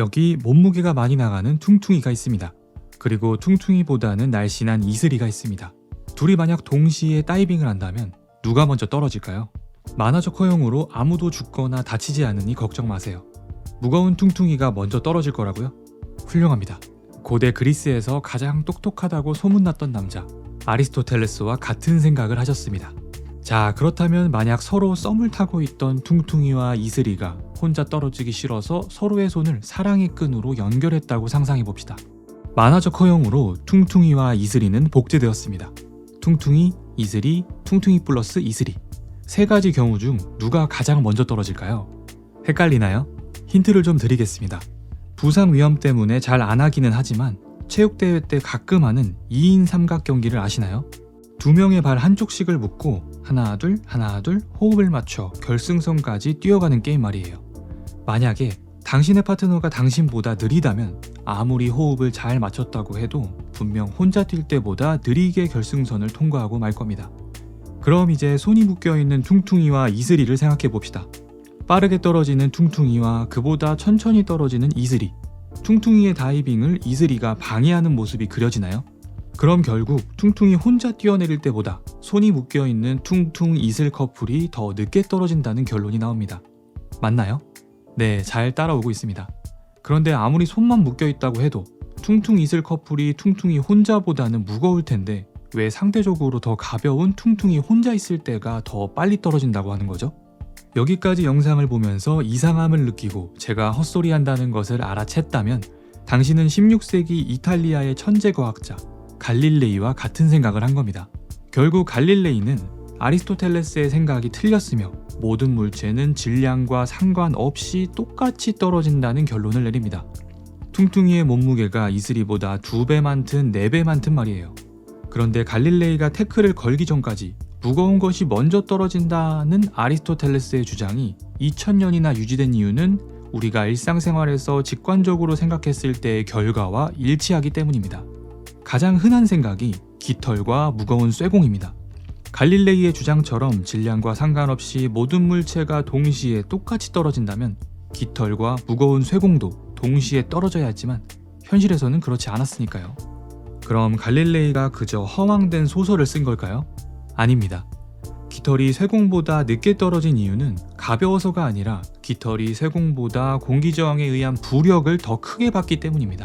여기 몸무게가 많이 나가는 퉁퉁이가 있습니다. 그리고 퉁퉁이보다는 날씬한 이슬이가 있습니다. 둘이 만약 동시에 다이빙을 한다면 누가 먼저 떨어질까요? 만화적 허용으로 아무도 죽거나 다치지 않으니 걱정 마세요. 무거운 퉁퉁이가 먼저 떨어질 거라고요? 훌륭합니다. 고대 그리스에서 가장 똑똑하다고 소문났던 남자 아리스토텔레스와 같은 생각을 하셨습니다. 자, 그렇다면 만약 서로 썸을 타고 있던 퉁퉁이와 이슬이가 혼자 떨어지기 싫어서 서로의 손을 사랑의 끈으로 연결했다고 상상해 봅시다. 만화적 허용으로 퉁퉁이와 이슬이는 복제되었습니다. 퉁퉁이, 이슬이, 퉁퉁이 플러스 이슬이. 세 가지 경우 중 누가 가장 먼저 떨어질까요? 헷갈리나요? 힌트를 좀 드리겠습니다. 부상 위험 때문에 잘 안 하기는 하지만 체육대회 때 가끔 하는 2인 삼각 경기를 아시나요? 두 명의 발 한쪽씩을 묶고 하나 둘 하나 둘 호흡을 맞춰 결승선까지 뛰어가는 게임 말이에요. 만약에 당신의 파트너가 당신보다 느리다면 아무리 호흡을 잘 맞췄다고 해도 분명 혼자 뛸 때보다 느리게 결승선을 통과하고 말 겁니다. 그럼 이제 손이 묶여 있는 퉁퉁이와 이슬이를 생각해 봅시다. 빠르게 떨어지는 퉁퉁이와 그보다 천천히 떨어지는 이슬이. 퉁퉁이의 다이빙을 이슬이가 방해하는 모습이 그려지나요? 그럼 결국 퉁퉁이 혼자 뛰어내릴 때보다 손이 묶여 있는 퉁퉁 이슬 커플이 더 늦게 떨어진다는 결론이 나옵니다. 맞나요? 네, 잘 따라오고 있습니다. 그런데 아무리 손만 묶여 있다고 해도 퉁퉁 이슬 커플이 퉁퉁이 혼자보다는 무거울 텐데 왜 상대적으로 더 가벼운 퉁퉁이 혼자 있을 때가 더 빨리 떨어진다고 하는 거죠? 여기까지 영상을 보면서 이상함을 느끼고 제가 헛소리 한다는 것을 알아챘다면 당신은 16세기 이탈리아의 천재 과학자 갈릴레이와 같은 생각을 한 겁니다. 결국 갈릴레이는 아리스토텔레스의 생각이 틀렸으며 모든 물체는 질량과 상관없이 똑같이 떨어진다는 결론을 내립니다. 퉁퉁이의 몸무게가 이슬이보다 두 배 많든 네 배 많든 말이에요. 그런데 갈릴레이가 태클을 걸기 전까지 무거운 것이 먼저 떨어진다는 아리스토텔레스의 주장이 2000년이나 유지된 이유는 우리가 일상생활에서 직관적으로 생각했을 때의 결과와 일치하기 때문입니다. 가장 흔한 생각이 깃털과 무거운 쇠공입니다. 갈릴레이의 주장처럼 질량과 상관없이 모든 물체가 동시에 똑같이 떨어진다면 깃털과 무거운 쇠공도 동시에 떨어져야 했지만 현실에서는 그렇지 않았으니까요. 그럼 갈릴레이가 그저 허황된 소설을 쓴 걸까요? 아닙니다. 깃털이 쇠공보다 늦게 떨어진 이유는 가벼워서가 아니라 깃털이 쇠공보다 공기저항에 의한 부력을 더 크게 받기 때문입니다.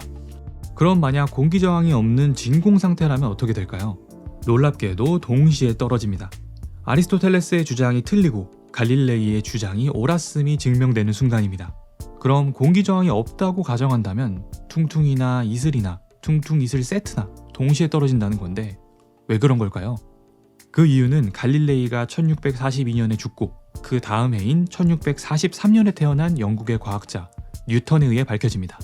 그럼 만약 공기저항이 없는 진공 상태라면 어떻게 될까요? 놀랍게도 동시에 떨어집니다. 아리스토텔레스의 주장이 틀리고 갈릴레이의 주장이 옳았음이 증명되는 순간입니다. 그럼 공기 저항이 없다고 가정한다면 퉁퉁이나 이슬이나 퉁퉁 이슬 세트나 동시에 떨어진다는 건데 왜 그런 걸까요? 그 이유는 갈릴레이가 1642년에 죽고 그 다음 해인 1643년에 태어난 영국의 과학자 뉴턴에 의해 밝혀집니다.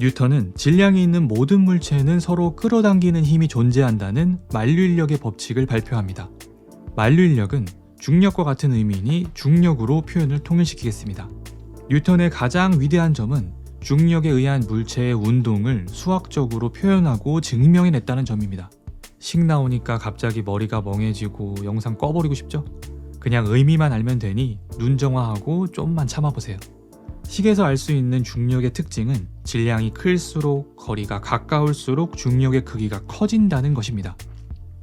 뉴턴은 질량이 있는 모든 물체는 서로 끌어당기는 힘이 존재한다는 만류인력의 법칙을 발표합니다. 만류인력은 중력과 같은 의미이니 중력으로 표현을 통일시키겠습니다. 뉴턴의 가장 위대한 점은 중력에 의한 물체의 운동을 수학적으로 표현하고 증명해냈다는 점입니다. 식 나오니까 갑자기 머리가 멍해지고 영상 꺼버리고 싶죠? 그냥 의미만 알면 되니 눈 정화하고 좀만 참아보세요. 식에서 알 수 있는 중력의 특징은 질량이 클수록 거리가 가까울수록 중력의 크기가 커진다는 것입니다.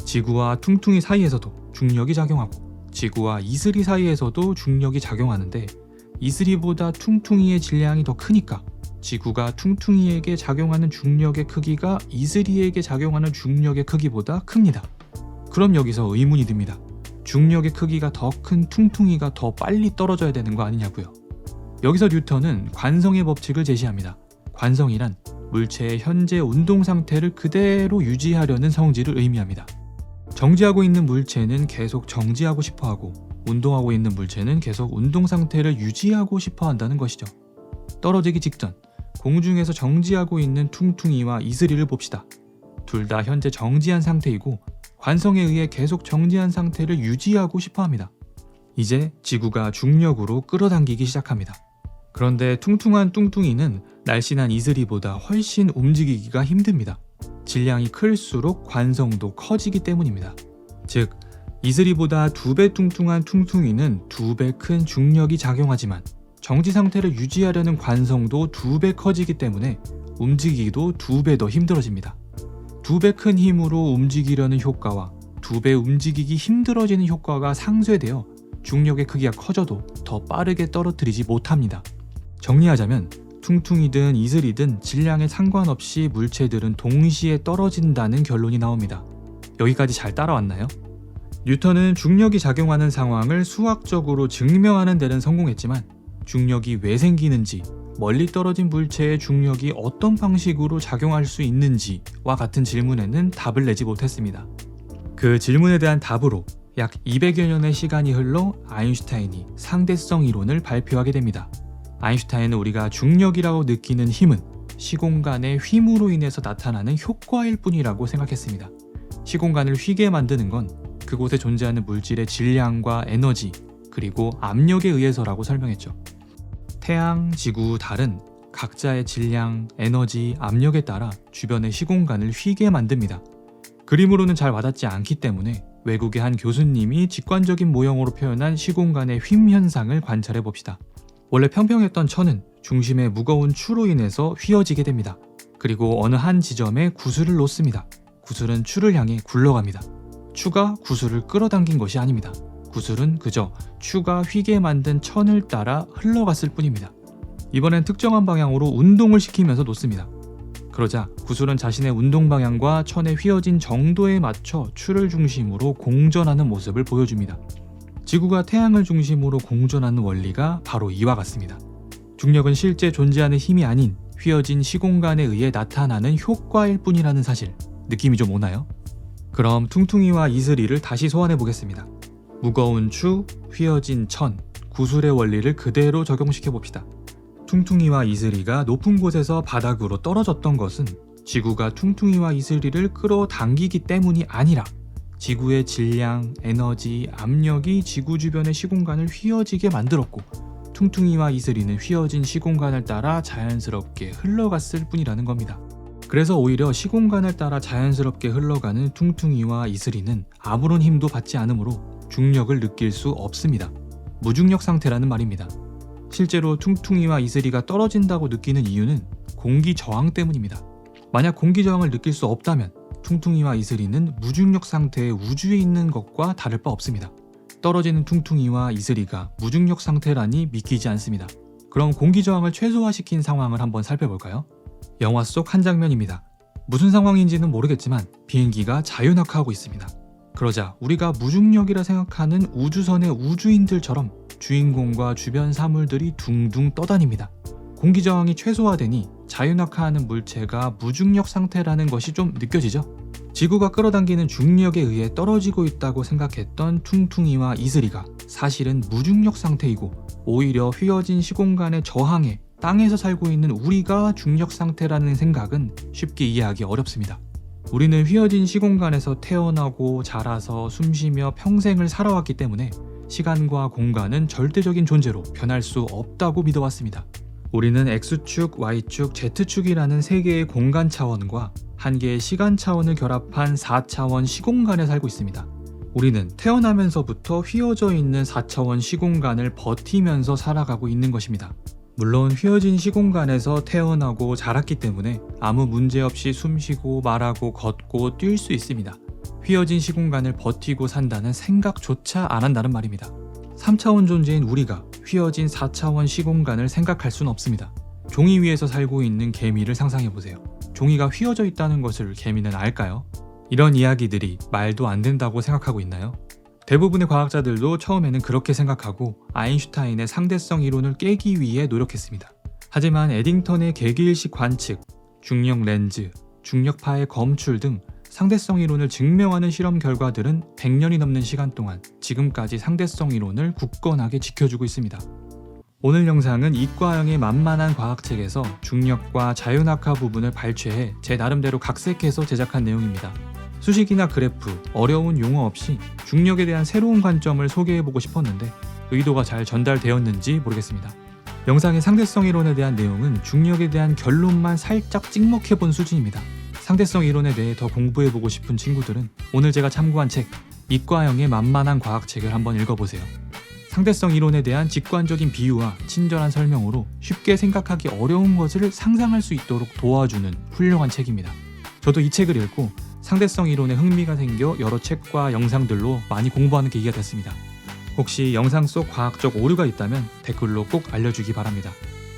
지구와 퉁퉁이 사이에서도 중력이 작용하고 지구와 이슬이 사이에서도 중력이 작용하는데 이슬이보다 퉁퉁이의 질량이 더 크니까 지구가 퉁퉁이에게 작용하는 중력의 크기가 이슬이에게 작용하는 중력의 크기보다 큽니다. 그럼 여기서 의문이 듭니다. 중력의 크기가 더 큰 퉁퉁이가 더 빨리 떨어져야 되는 거 아니냐고요. 여기서 뉴턴은 관성의 법칙을 제시합니다. 관성이란 물체의 현재 운동 상태를 그대로 유지하려는 성질을 의미합니다. 정지하고 있는 물체는 계속 정지하고 싶어 하고 운동하고 있는 물체는 계속 운동 상태를 유지하고 싶어 한다는 것이죠. 떨어지기 직전 공중에서 정지하고 있는 퉁퉁이와 이슬이를 봅시다. 둘 다 현재 정지한 상태이고 관성에 의해 계속 정지한 상태를 유지하고 싶어 합니다. 이제 지구가 중력으로 끌어당기기 시작합니다. 그런데 퉁퉁한 뚱뚱이는 날씬한 이슬이보다 훨씬 움직이기가 힘듭니다. 질량이 클수록 관성도 커지기 때문입니다. 즉, 이슬이보다 두 배 뚱뚱한 퉁퉁이는 두 배 큰 중력이 작용하지만 정지 상태를 유지하려는 관성도 두 배 커지기 때문에 움직이기도 두 배 더 힘들어집니다. 두 배 큰 힘으로 움직이려는 효과와 두 배 움직이기 힘들어지는 효과가 상쇄되어 중력의 크기가 커져도 더 빠르게 떨어뜨리지 못합니다. 정리하자면 퉁퉁이든 이슬이든 질량에 상관없이 물체들은 동시에 떨어진다는 결론이 나옵니다. 여기까지 잘 따라왔나요? 뉴턴은 중력이 작용하는 상황을 수학적으로 증명하는 데는 성공했지만 중력이 왜 생기는지 멀리 떨어진 물체의 중력이 어떤 방식으로 작용할 수 있는지와 같은 질문에는 답을 내지 못했습니다. 그 질문에 대한 답으로 약 200여 년의 시간이 흘러 아인슈타인이 상대성 이론을 발표하게 됩니다. 아인슈타인은 우리가 중력이라고 느끼는 힘은 시공간의 휨으로 인해서 나타나는 효과일 뿐이라고 생각했습니다. 시공간을 휘게 만드는 건 그곳에 존재하는 물질의 질량과 에너지 그리고 압력에 의해서라고 설명했죠. 태양, 지구, 달은 각자의 질량, 에너지, 압력에 따라 주변의 시공간을 휘게 만듭니다. 그림으로는 잘 와닿지 않기 때문에 외국의 한 교수님이 직관적인 모형으로 표현한 시공간의 휨 현상을 관찰해 봅시다. 원래 평평했던 천은 중심의 무거운 추로 인해서 휘어지게 됩니다. 그리고 어느 한 지점에 구슬을 놓습니다. 구슬은 추를 향해 굴러갑니다. 추가 구슬을 끌어당긴 것이 아닙니다. 구슬은 그저 추가 휘게 만든 천을 따라 흘러갔을 뿐입니다. 이번엔 특정한 방향으로 운동을 시키면서 놓습니다. 그러자 구슬은 자신의 운동 방향과 천의 휘어진 정도에 맞춰 추를 중심으로 공전하는 모습을 보여줍니다. 지구가 태양을 중심으로 공전하는 원리가 바로 이와 같습니다. 중력은 실제 존재하는 힘이 아닌 휘어진 시공간에 의해 나타나는 효과일 뿐이라는 사실 느낌이 좀 오나요? 그럼 퉁퉁이와 이슬이를 다시 소환해 보겠습니다. 무거운 추, 휘어진 천, 구슬의 원리를 그대로 적용시켜 봅시다. 퉁퉁이와 이슬이가 높은 곳에서 바닥으로 떨어졌던 것은 지구가 퉁퉁이와 이슬이를 끌어당기기 때문이 아니라 지구의 질량, 에너지, 압력이 지구 주변의 시공간을 휘어지게 만들었고 퉁퉁이와 이슬이는 휘어진 시공간을 따라 자연스럽게 흘러갔을 뿐이라는 겁니다. 그래서 오히려 시공간을 따라 자연스럽게 흘러가는 퉁퉁이와 이슬이는 아무런 힘도 받지 않으므로 중력을 느낄 수 없습니다. 무중력 상태라는 말입니다. 실제로 퉁퉁이와 이슬이가 떨어진다고 느끼는 이유는 공기 저항 때문입니다. 만약 공기 저항을 느낄 수 없다면 퉁퉁이와 이슬이는 무중력 상태의 우주에 있는 것과 다를 바 없습니다. 떨어지는 퉁퉁이와 이슬이가 무중력 상태라니 믿기지 않습니다. 그럼 공기 저항을 최소화시킨 상황을 한번 살펴볼까요? 영화 속 한 장면입니다. 무슨 상황인지는 모르겠지만 비행기가 자유낙하하고 있습니다. 그러자 우리가 무중력이라 생각하는 우주선의 우주인들처럼 주인공과 주변 사물들이 둥둥 떠다닙니다. 공기 저항이 최소화되니 자유낙하하는 물체가 무중력 상태라는 것이 좀 느껴지죠? 지구가 끌어당기는 중력에 의해 떨어지고 있다고 생각했던 퉁퉁이와 이슬이가 사실은 무중력 상태이고 오히려 휘어진 시공간의 저항에 땅에서 살고 있는 우리가 중력 상태라는 생각은 쉽게 이해하기 어렵습니다. 우리는 휘어진 시공간에서 태어나고 자라서 숨쉬며 평생을 살아왔기 때문에 시간과 공간은 절대적인 존재로 변할 수 없다고 믿어왔습니다. 우리는 X축, Y축, Z축이라는 세 개의 공간 차원과 한 개의 시간 차원을 결합한 4차원 시공간에 살고 있습니다. 우리는 태어나면서부터 휘어져 있는 4차원 시공간을 버티면서 살아가고 있는 것입니다. 물론 휘어진 시공간에서 태어나고 자랐기 때문에 아무 문제 없이 숨쉬고 말하고 걷고 뛸 수 있습니다. 휘어진 시공간을 버티고 산다는 생각조차 안 한다는 말입니다. 3차원 존재인 우리가 휘어진 4차원 시공간을 생각할 수는 없습니다. 종이 위에서 살고 있는 개미를 상상해 보세요. 종이가 휘어져 있다는 것을 개미는 알까요? 이런 이야기들이 말도 안 된다고 생각하고 있나요? 대부분의 과학자들도 처음에는 그렇게 생각하고 아인슈타인의 상대성 이론을 깨기 위해 노력했습니다. 하지만 에딩턴의 개기일식 관측, 중력 렌즈, 중력파의 검출 등 상대성 이론을 증명하는 실험 결과들은 100년이 넘는 시간 동안 지금까지 상대성 이론을 굳건하게 지켜주고 있습니다. 오늘 영상은 이과형의 만만한 과학책에서 중력과 자유낙하 부분을 발췌해 제 나름대로 각색해서 제작한 내용입니다. 수식이나 그래프, 어려운 용어 없이 중력에 대한 새로운 관점을 소개해보고 싶었는데 의도가 잘 전달되었는지 모르겠습니다. 영상의 상대성 이론에 대한 내용은 중력에 대한 결론만 살짝 찍먹해본 수준입니다. 상대성 이론에 대해 더 공부해보고 싶은 친구들은 오늘 제가 참고한 책 이과형의 만만한 과학책을 한번 읽어보세요. 상대성 이론에 대한 직관적인 비유와 친절한 설명으로 쉽게 생각하기 어려운 것을 상상할 수 있도록 도와주는 훌륭한 책입니다. 저도 이 책을 읽고 상대성 이론에 흥미가 생겨 여러 책과 영상들로 많이 공부하는 계기가 됐습니다. 혹시 영상 속 과학적 오류가 있다면 댓글로 꼭 알려주기 바랍니다.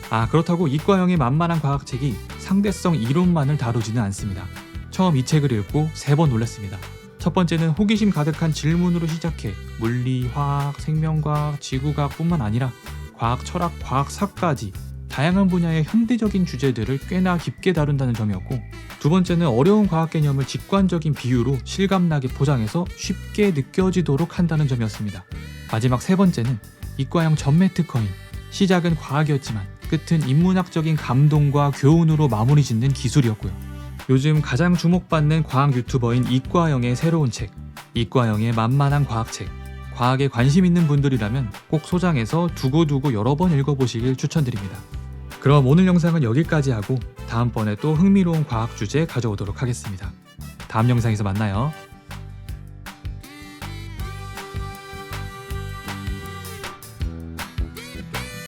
아, 그렇다고 이과형의 만만한 과학책이 상대성 이론만을 다루지는 않습니다. 처음 이 책을 읽고 세 번 놀랐습니다. 첫 번째는 호기심 가득한 질문으로 시작해 물리, 화학, 생명과학, 지구과학뿐만 아니라 과학, 철학, 과학사까지 다양한 분야의 현대적인 주제들을 꽤나 깊게 다룬다는 점이었고 두 번째는 어려운 과학 개념을 직관적인 비유로 실감나게 포장해서 쉽게 느껴지도록 한다는 점이었습니다. 마지막 세 번째는 이과형 전매 특허인 시작은 과학이었지만 끝은 인문학적인 감동과 교훈으로 마무리 짓는 기술이었고요. 요즘 가장 주목받는 과학 유튜버인 이과영의 새로운 책, 이과영의 만만한 과학책. 과학에 관심 있는 분들이라면 꼭 소장해서 두고두고 여러 번 읽어보시길 추천드립니다. 그럼 오늘 영상은 여기까지 하고 다음번에 또 흥미로운 과학 주제 가져오도록 하겠습니다. 다음 영상에서 만나요.